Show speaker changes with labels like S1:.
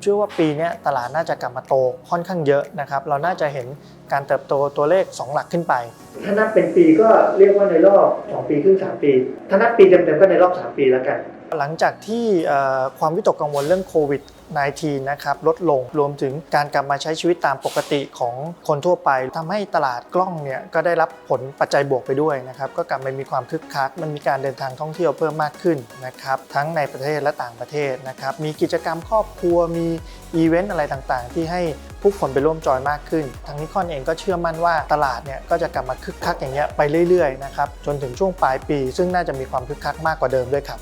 S1: เชื่อว่าปีนี้ตลาดน่าจะกลับมาโตค่อนข้างเยอะนะครับ เราน่าจะเห็นการเติบโตตัวเลข 2 หลักขึ้นไป ถ้านับเป็นปีก็เรียกว่าในรอบ 2 ปีครึ่ง3ปี ถ้านับปีเต็มๆก็ในรอบ 3 ปีแล้วกัน หลังจากที่ความวิตกกังวลเรื่องโควิด 19 นะครับลดลงรวมถึงการกลับมาใช้ชีวิตตามปกติของคนทั่วไปทำให้ตลาดกล้องเนี่ยก็ได้รับผลปัจจัยบวกไปด้วยนะครับก็กลับมามีความคึกคัก มันมีการเดินทางท่องเที่ยวเพิ่มมากขึ้นนะครับทั้งในประเทศและต่างประเทศนะครับมีกิจกรรมครอบครัวมีอีเวนต์อะไรต่างๆ ที่ให้ผู้คนไปร่วมจอยมากขึ้น ทางนิคอนเองก็เชื่อมั่นว่าตลาดเนี่ยก็จะกลับมาคึกคักอย่างเงี้ยไปเรื่อยๆนะครับจนถึงช่วงปลายปี ซึ่งน่าจะมีความคึกคักมากกว่าเดิมด้วยครับ